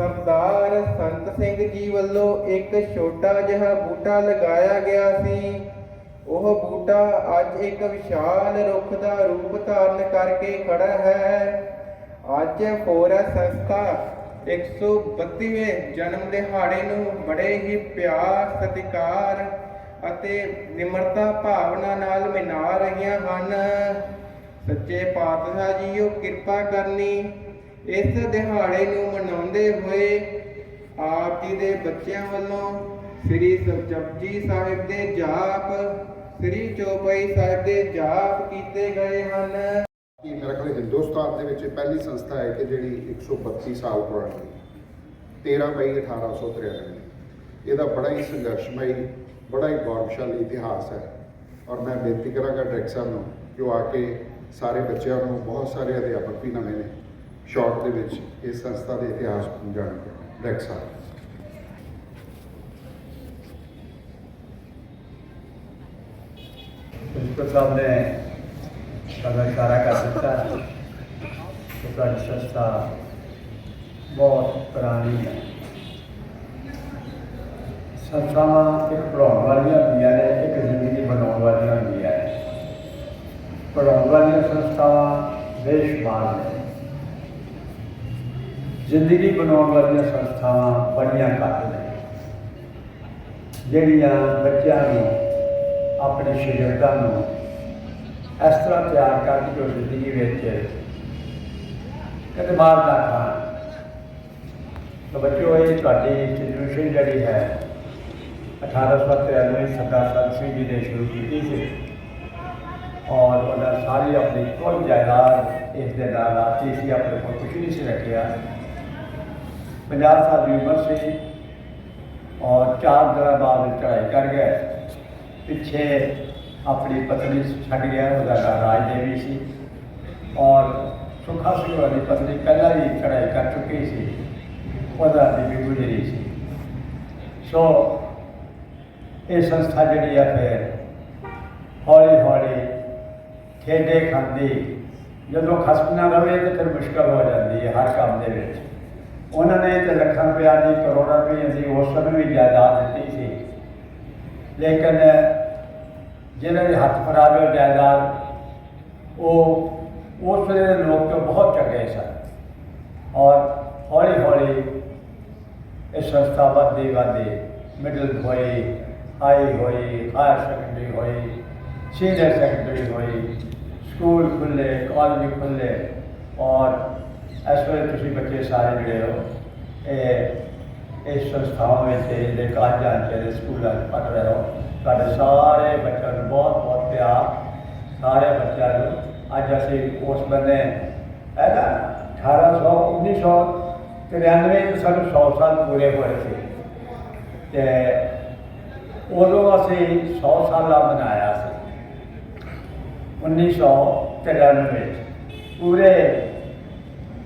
ਸਰਦਾਰ ਸੰਤ ਸਿੰਘ ਜੀ ਵੱਲੋਂ ਇੱਕ ਛੋਟਾ ਜਿਹਾ ਬੂਟਾ ਲਗਾਇਆ ਗਿਆ ਸੀ। ਉਹ ਬੂਟਾ ਅੱਜ ਇੱਕ ਵਿਸ਼ਾਲ ਰੁੱਖ ਦਾ ਰੂਪ ਧਾਰਨ ਕਰਕੇ ਖੜਾ ਹੈ। ਅੱਜ ਫੋਰਸ ਸੰਸਥਾ 132ਵੇਂ ਜਨਮ ਦਿਹਾੜੇ ਨੂੰ ਬੜੇ ਹੀ ਪਿਆਰ, ਸਤਿਕਾਰ ਅਤੇ ਨਿਮਰਤਾ ਭਾਵਨਾ ਨਾਲ ਮਨਾ ਰਹੀਆਂ ਹਨ। ਸੱਚੇ ਪਾਤਸ਼ਾਹ ਜੀਓ ਕਿਰਪਾ ਕਰਨੀ ਇਸ ਦਿਹਾੜੇ ਨੂੰ ਮਨਾਉਂਦੇ ਹੋਏ ਆਪ ਜੀ ਦੇ ਬੱਚਿਆਂ ਵੱਲੋਂ ਸ੍ਰੀ ਜਪਜੀ ਸਾਹਿਬ ਦੇ ਜਾਪ, ਸ੍ਰੀ ਚੌਪਈ ਸਾਹਿਬ ਦੇ ਜਾਪ ਕੀਤੇ ਗਏ ਹਨ। ਕਿ ਮੇਰੇ ਖਿਆਲ ਹਿੰਦੁਸਤਾਨ ਦੇ ਵਿੱਚ ਪਹਿਲੀ ਸੰਸਥਾ ਹੈ ਕਿ ਜਿਹੜੀ 132 ਸਾਲ ਪੁਰਾਣੀ ਹੈ। 13 ਮਈ 1893 ਇਹਦਾ ਬੜਾ ਹੀ ਸੰਘਰਸ਼ਮਈ, ਬੜਾ ਹੀ ਗੌਰਵਸ਼ਾਲੀ ਇਤਿਹਾਸ ਹੈ। ਔਰ ਮੈਂ ਬੇਨਤੀ ਕਰਾਂਗਾ ਡਾਇਰੈਕਟਰ ਸਾਹਿਬ ਨੂੰ ਕਿ ਉਹ ਆ ਕੇ ਸਾਰੇ ਬੱਚਿਆਂ ਨੂੰ ਬਹੁਤ ਸਾਰੇ ਅਧਿਆਪਕ ਵੀ ਨਵੇਂ ਨੇ। ਸ਼ਾਰਟ ਦੇ ਵਿੱਚ ਇਸ ਸੰਸਥਾ ਦੇ ਇਤਿਹਾਸ ਨੂੰ ਜਾਣਗੇ ਡਾਇਰੈਕਟਰ ਸਾਹਿਬ ਪ੍ਰਿੰਸੀਪਲ ਸਾਹਿਬ ਨੇ ਸਾਡਾ ਇਸ਼ਾਰਾ ਕਰ ਦਿੱਤਾ। ਕਿ ਤੁਹਾਡੀ ਸੰਸਥਾ ਬਹੁਤ ਪੁਰਾਣੀ ਹੈ। ਸੰਸਥਾਵਾਂ ਇੱਕ ਪੜਾਉਣ ਵਾਲੀਆਂ ਹੁੰਦੀਆਂ ਨੇ, ਇੱਕ ਜ਼ਿੰਦਗੀ ਬਣਾਉਣ ਵਾਲੀਆਂ ਹੁੰਦੀਆਂ ਨੇ। ਪੜਾਉਣ ਵਾਲੀਆਂ ਸੰਸਥਾਵਾਂ ਬੇਸ਼ੁਮਾਰ ਨੇ। ਜ਼ਿੰਦਗੀ ਬਣਾਉਣ ਵਾਲੀਆਂ ਸੰਸਥਾਵਾਂ ਬੜੀਆਂ ਘੱਟ ਨੇ। ਜਿਹੜੀਆਂ ਬੱਚਿਆਂ ਨੂੰ, ਆਪਣੇ ਸ਼ਾਗਿਰਦਾਂ ਨੂੰ ਇਸ ਤਰ੍ਹਾਂ ਤਿਆਰ ਕਰਨ ਕਿ ਉਹ ਜ਼ਿੰਦਗੀ ਵਿੱਚ ਕਦੇ ਮਾਰ ਨਾ ਖਾਣ। ਤਾਂ ਬੱਚਿਓ, ਇਹ ਤੁਹਾਡੀ ਇੰਸਟੀਟਿਊਸ਼ਨ ਜਿਹੜੀ ਹੈ 1893 ਸਰਦਾਰ ਸੰਤ ਸਿੰਘ ਜੀ ਨੇ ਸ਼ੁਰੂ ਕੀਤੀ ਸੀ। ਔਰ ਉਹਨਾਂ ਸਾਰੀ ਆਪਣੀ ਕੁੱਲ ਜਾਇਦਾਦ ਇਸ ਦੇ ਨਾਲ ਲਾਤੀ ਸੀ, ਆਪਣੇ ਕੋਲ ਕੁਛ ਨਹੀਂ ਸੀ ਰੱਖਿਆ। 50 ਸਾਲ ਦੀ ਉਮਰ ਸੀ ਔਰ ਚਾਰ ਦਿਨਾਂ ਬਾਅਦ ਚੜ੍ਹਾਈ ਕਰ ਗਏ ਪਿੱਛੇ ਆਪਣੀ ਪਤਨੀ ਛੱਡ ਗਿਆ, ਉਹਦਾ ਨਾਂ ਰਾਜ ਦੇਵੀ ਸੀ। ਔਰ ਸੁਖਾ ਸਿੰਘ ਵਾਲੀ ਪਤਨੀ ਪਹਿਲਾਂ ਹੀ ਚੜ੍ਹਾਈ ਕਰ ਚੁੱਕੀ ਸੀ। ਉਹਦਾ ਬੀਬੀ ਗੁਜ਼ਰੀ ਸੀ। ਸੋ ਇਹ ਸੰਸਥਾ ਜਿਹੜੀ ਆ ਫਿਰ ਹੌਲੀ ਹੌਲੀ ਖੇਡੇ ਖਾਂਦੀ ਜਦੋਂ ਖਸਮ ਨਾ ਰਵੇ ਤਾਂ ਫਿਰ ਮੁਸ਼ਕਲ ਹੋ ਜਾਂਦੀ ਹੈ ਹਰ ਕੰਮ ਦੇ ਵਿੱਚ। ਉਹਨਾਂ ਨੇ ਤੇ ਲੱਖਾਂ ਰੁਪਇਆ ਦੀ ਕਰੋੜਾਂ ਰੁਪਏ ਦੀ ਉਸ ਸਮੇਂ ਵੀ ਜਾਇਦਾਦ ਦਿੱਤੀ ਸੀ ਲੇਕਿਨ ਜਿਹਨਾਂ ਦੇ ਹੱਥ ਫੜਾਵੇ ਉਹ ਜਾਇਦਾਦ ਉਹ ਉਸ ਵੇਲੇ ਦੇ ਲੋਕ ਤੋਂ ਬਹੁਤ ਚੰਗੇ ਸਨ ਔਰ ਹੌਲੀ ਹੌਲੀ ਇਹ ਸੰਸਥਾ ਵੱਧਦੀ ਵੱਧਦੀ ਮਿਡਲ ਹੋਈ ਹਾਈ ਹੋਈ ਹਾਇਰ ਸੈਕੰਡਰੀ ਹੋਈ ਸੀਨੀਅਰ ਸੈਕੰਡਰੀ ਹੋਈ ਸਕੂਲ ਖੁੱਲੇ ਕਾਲਜ ਖੁੱਲੇ ਔਰ ਇਸ ਵੇਲੇ ਤੁਸੀਂ ਬੱਚੇ ਸਾਰੇ ਜਿਹੜੇ ਹੋ, ਇਹ ਇਸ ਸੰਸਥਾਵਾਂ ਵਿੱਚ ਇਹਦੇ ਕਾਲਜਾਂ ਚ ਇਹਦੇ ਸਕੂਲਾਂ 'ਚ ਪੜ੍ਹ ਰਹੇ ਹੋ। ਤੁਹਾਡੇ ਸਾਰੇ ਬੱਚਿਆਂ ਨੂੰ ਬਹੁਤ ਬਹੁਤ ਪਿਆਰ। ਸਾਰੇ ਬੱਚਿਆਂ ਨੂੰ ਅੱਜ ਅਸੀਂ ਉਸ ਬੰਨੇ। ਹੈ ਨਾ 1800 1993 ਚ ਸਾਨੂੰ 100 ਸਾਲ ਪੂਰੇ ਹੋਏ ਸੀ। ਤੇ ਉਦੋਂ ਅਸੀਂ 100 ਸਾਲਾ ਮਨਾਇਆ ਸੀ। 1993 ਵਿੱਚ ਪੂਰੇ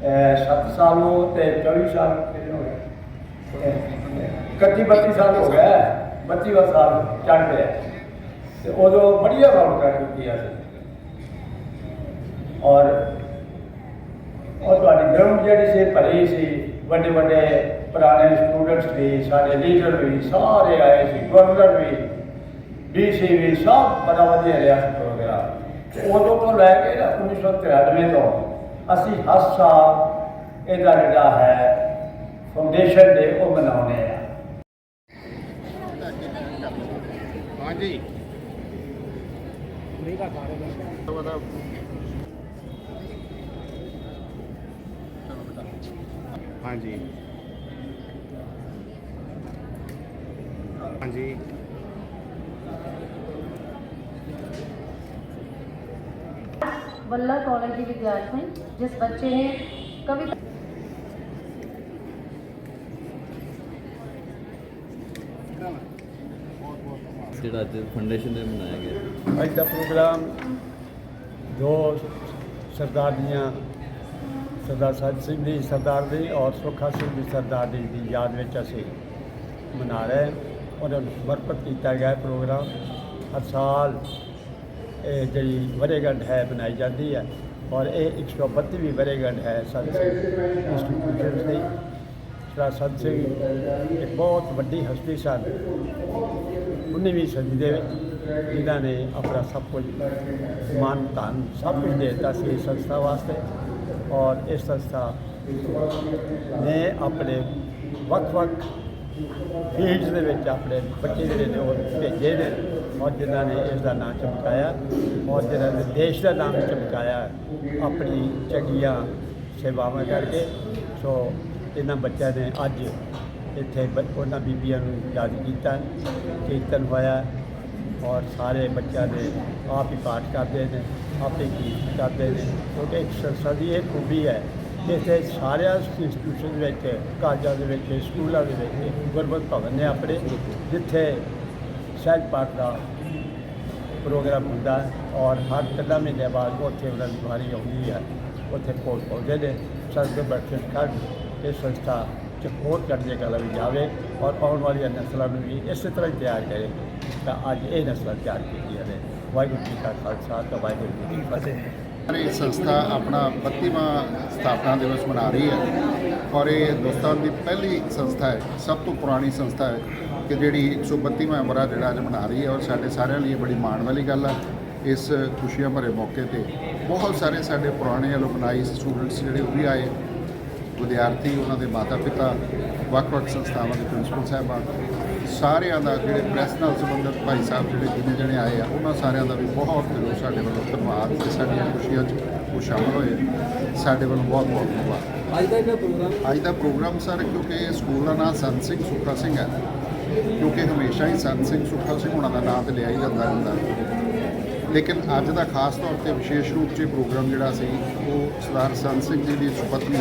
7 ਸਾਲੋਂ ਤੇ 24 ਸਾਲ ਕਿੰਨੇ ਹੋ ਗਏ? 31 32 ਸਾਲ ਹੋ ਗਿਆ। 32 ਸਾਲ ਚੜ ਗਿਆ। ਤੇ ਉਦੋਂ ਬੜੀਆਂ ਰੌਣਕਾਂ ਕੀਤੀਆਂ ਸੀ ਔਰ ਉਹ ਤੁਹਾਡੀ ਗਰਾਊਂਡ ਜਿਹੜੀ ਸੀ ਭਰੀ ਸੀ ਵੱਡੇ ਵੱਡੇ ਪੁਰਾਣੇ ਸਟੂਡੈਂਟਸ ਵੀ, ਸਾਡੇ ਲੀਡਰ ਵੀ, ਸਾਰੇ ਆਏ ਸੀ ਗਵਰਨਰ ਵੀ ਡੀਸੀ ਵੀ, ਸਭ ਬੜਾ ਵਧੀਆ ਰਿਹਾ ਸੀ ਪ੍ਰੋਗਰਾਮ ਉਦੋਂ ਤੋਂ ਲੈ ਕੇ ਨਾ 1993 ਤੋਂ ਅਸੀਂ ਹਰ ਸਾਲ ਇਹਦਾ ਜਿਹੜਾ ਹੈ ਫਾਊਂਡੇਸ਼ਨ ਡੇ ਉਹ ਮਨਾਉਂਦੇ ਆ ਹਾਂਜੀ। ਹਾਂਜੀ। ਹਾਂਜੀ। ਵੱਲਾ ਕਾਲਜ ਦੀ ਵਿਦਿਆਰਥਣ ਜਿਸ ਬੱਚੇ ਨੇ ਕਵਿਤਾ ਜਿਹੜਾ ਅੱਜ ਫਾਊਂਡੇਸ਼ਨ ਦੇ ਮਨਾਇਆ ਗਿਆ। ਅੱਜ ਦਾ ਪ੍ਰੋਗਰਾਮ ਦੋ ਸਰਦਾਰ ਦੀਆਂ ਸਰਦਾਰ ਸਾਹਿਬ ਸਿੰਘ ਦੀ ਸਰਦਾਰ ਦੀ ਔਰ ਸੁੱਖਾ ਸਿੰਘ ਦੀ ਸਰਦਾਰ ਦੀ ਦੀ ਯਾਦ ਵਿੱਚ ਅਸੀਂ ਮਨਾ ਰਹੇ ਹਾਂ। ਉਹਨਾਂ ਨੂੰ ਸਮਰਪਿਤ ਕੀਤਾ ਗਿਆ ਪ੍ਰੋਗਰਾਮ ਹਰ ਸਾਲ ਇਹ ਜਿਹੜੀ ਵਰੇਗੰਢ ਹੈ ਬਣਾਈ ਜਾਂਦੀ ਹੈ ਔਰ ਇਹ 132ਵੀਂ ਵਰੇਗੰਢ ਹੈ ਸੰਤ ਸਿੰਘ ਇੰਸਟੀਟਿਊਸ਼ਨ ਦੀ। ਸਰਾ ਸੰਤ ਸਿੰਘ ਇੱਕ ਬਹੁਤ ਵੱਡੀ ਹਸਤੀ ਸਨ। 19ਵੀਂ ਸਦੀ ਦੇ ਵਿੱਚ ਜਿਨ੍ਹਾਂ ਨੇ ਆਪਣਾ ਸਭ ਕੁਝ ਮਾਨ, ਧਨ ਸਭ ਕੁਝ ਦੇ ਦਿੱਤਾ ਸੀ ਇਸ ਸੰਸਥਾ ਵਾਸਤੇ ਔਰ ਇਸ ਸੰਸਥਾ ਨੇ ਆਪਣੇ ਵੱਖ-ਵੱਖ ਫੀਲਡ ਦੇ ਵਿੱਚ ਆਪਣੇ ਬੱਚੇ ਜਿਹੜੇ ਨੇ ਉਹ ਭੇਜੇ ਨੇ। ਔਰ ਜਿਨ੍ਹਾਂ ਨੇ ਇਸ ਦਾ ਨਾਮ ਚਮਕਾਇਆ। ਔਰ ਜਿਨ੍ਹਾਂ ਨੇ ਦੇਸ਼ ਦਾ ਨਾਮ ਚਮਕਾਇਆ। ਆਪਣੀ ਚੰਗੀਆਂ ਸੇਵਾਵਾਂ ਕਰਕੇ। ਸੋ ਇਹਨਾਂ ਬੱਚਿਆਂ ਨੇ ਅੱਜ ਇੱਥੇ ਬ- ਉਹਨਾਂ ਬੀਬੀਆਂ ਨੂੰ ਯਾਦ ਕੀਤਾ, ਕੀਰਤਨ ਹੋਇਆ ਔਰ ਸਾਰੇ ਬੱਚਿਆਂ ਦੇ ਆਪ ਹੀ ਪਾਠ ਕਰਦੇ ਨੇ, ਆਪੇ ਗੀਤ ਕਰਦੇ ਨੇ। ਕਿਉਂਕਿ ਇੱਕ ਸੰਸਦੀ ਇਹ ਖੂਬੀ ਹੈ ਇੱਥੇ ਸਾਰਿਆਂ ਇੰਸਟੀਟਿਊਸ਼ਨ ਵਿੱਚ, ਕਾਲਜਾਂ ਦੇ ਵਿੱਚ, ਸਕੂਲਾਂ ਦੇ ਵਿੱਚ ਗੁਰਮਤ ਭਵਨ ਨੇ ਆਪਣੇ, ਜਿੱਥੇ ਸਹਿਜ ਪਾਠ ਦਾ ਪ੍ਰੋਗਰਾਮ ਹੁੰਦਾ ਔਰ ਹਰ ਤਿੰਨਾਂ ਮਹੀਨੇ ਬਾਅਦ ਉੱਥੇ ਉਹਨਾਂ ਦੀ ਵਾਰੀ ਆਉਂਦੀ ਹੈ। ਉੱਥੇ ਕੋਲ ਪਹੁੰਚਦੇ ਨੇ ਸੰਸਦ ਬਰਕਤ ਕਰ ਇਹ ਸੰਸਥਾ ਚ ਹੋਰ ਕਰਨੇ ਕਲਾ ਵੀ ਜਾਵੇ ਔਰ ਆਉਣ ਵਾਲੀਆਂ ਨਸਲਾਂ ਨੂੰ ਵੀ ਇਸੇ ਤਰ੍ਹਾਂ ਹੀ ਤਿਆਰ ਕਰੇ, ਤਾਂ ਅੱਜ ਇਹ ਨਸਲਾਂ ਤਿਆਰ ਕੀਤੀਆਂ ਨੇ। ਵਾਹਿਗੁਰੂ ਜੀ ਕਾ ਖਾਲਸਾ ਤੇ ਵਾਹਿਗੁਰੂ ਜੀ ਕੀ ਫਤਿਹ। ਇਹ ਸੰਸਥਾ ਆਪਣਾ 32ਵਾਂ ਸਥਾਪਨਾ ਦਿਵਸ ਮਨਾ ਰਹੀ ਹੈ ਔਰ ਇਹ ਹਿੰਦੁਸਤਾਨ ਦੀ ਪਹਿਲੀ ਸੰਸਥਾ ਹੈ, ਸਭ ਤੋਂ ਪੁਰਾਣੀ ਸੰਸਥਾ ਹੈ ਕਿ ਜਿਹੜੀ 132ਵਾਂ ਵਰ੍ਹਾ ਜਿਹੜਾ ਅੱਜ ਮਨਾ ਰਹੀ ਹੈ ਔਰ ਸਾਡੇ ਸਾਰਿਆਂ ਲਈ ਇਹ ਬੜੀ ਮਾਣ ਵਾਲੀ ਗੱਲ ਹੈ। ਇਸ ਖੁਸ਼ੀਆਂ ਭਰੇ ਮੌਕੇ ਤੇ ਬਹੁਤ ਸਾਰੇ ਸਾਡੇ ਪੁਰਾਣੇ ਅਲੂਮਨਾਈ ਸਟੂਡੈਂਟਸ ਜਿਹੜੇ ਉਹ ਵੀ ਆਏ। ਵਿਦਿਆਰਥੀ, ਉਹਨਾਂ ਦੇ ਮਾਤਾ ਪਿਤਾ ਵੱਖ-ਵੱਖ ਸੰਸਥਾਵਾਂ ਦੇ ਪ੍ਰਿੰਸੀਪਲ ਸਾਹਿਬਾਨ ਸਾਰਿਆਂ ਦਾ ਜਿਹੜੇ ਪ੍ਰੈਸ ਨਾਲ ਸੰਬੰਧਿਤ ਭਾਈ ਸਾਹਿਬ ਜਿਹੜੇ ਜਿੰਨੇ ਜਣੇ ਆਏ ਆ ਉਹਨਾਂ ਸਾਰਿਆਂ ਦਾ ਵੀ ਬਹੁਤ ਦਿਲੋਂ ਸਾਡੇ ਵੱਲੋਂ ਧੰਨਵਾਦ ਤੇ ਸਾਡੀਆਂ ਖੁਸ਼ੀਆਂ 'ਚ ਉਹ ਸ਼ਾਮਲ ਹੋਏ। ਸਾਡੇ ਵੱਲੋਂ ਬਹੁਤ ਬਹੁਤ ਧੰਨਵਾਦ। ਅੱਜ ਦਾ ਜਿਹੜਾ ਪ੍ਰੋਗਰਾਮ ਅੱਜ ਦਾ ਪ੍ਰੋਗਰਾਮ ਸਰ ਕਿਉਂਕਿ ਸਕੂਲ ਦਾ ਨਾਮ ਸੰਤ ਸਿੰਘ ਸੁੱਖਾ ਸਿੰਘ ਹੈ। ਕਿਉਂਕਿ ਹਮੇਸ਼ਾ ਹੀ ਸੰਤ ਸਿੰਘ ਸੁੱਖਾ ਸਿੰਘ ਹੋਣਾ ਦਾ ਨਾਮ ਤੇ ਲਿਆ ਹੀ ਜਾਂਦਾ ਹੁੰਦਾ ਲੇਕਿਨ ਅੱਜ ਦਾ ਖਾਸ ਤੌਰ ਤੇ ਵਿਸ਼ੇਸ਼ ਰੂਪ 'ਚ ਪ੍ਰੋਗਰਾਮ ਜਿਹੜਾ ਸੀ ਉਹ ਸਰਦਾਰ ਸੰਤ ਸਿੰਘ ਜੀ ਦੀ ਸੁਪਤਨੀ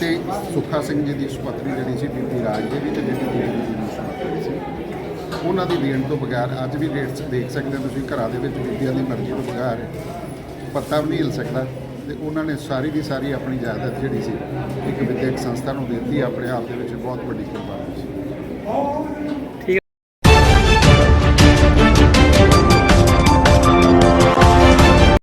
ਤੇ ਸੁੱਖਾ ਸਿੰਘ ਜੀ ਦੀ ਸੁਪਤਨੀ ਜਿਹੜੀ ਸੀ ਬੀਬੀ ਰਾਜ ਦੇਵੀ ਤੇ ਬੀਬੀ ਦੇਵੀ ਜੀ ਦੀ ਸੁਪਤਨੀ ਸੀ ਉਹਨਾਂ ਦੀ ਦੇਣ ਤੋਂ ਬਗੈਰ ਅੱਜ ਵੀ ਡੇਟ ਦੇਖ ਸਕਦੇ ਹੋ ਤੁਸੀਂ, ਘਰਾਂ ਦੇ ਵਿੱਚ ਬੀਬੀਆਂ ਦੀ ਮਰਜ਼ੀ ਤੋਂ ਬਗੈਰ ਪੱਤਾ ਵੀ ਨਹੀਂ ਹਿਲ ਸਕਦਾ ਤੇ ਉਹਨਾਂ ਨੇ ਸਾਰੀ ਦੀ ਸਾਰੀ ਆਪਣੀ ਜਾਇਦਾਦ ਜਿਹੜੀ ਸੀ, ਇੱਕ ਵਿਦਿਅਕ ਸੰਸਥਾ ਨੂੰ ਦਿੱਤੀ, ਆਪਣੇ ਆਪ ਦੇ ਵਿੱਚ ਬਹੁਤ ਵੱਡੀ ਕੁਰਬਾਨੀ ਸੀ।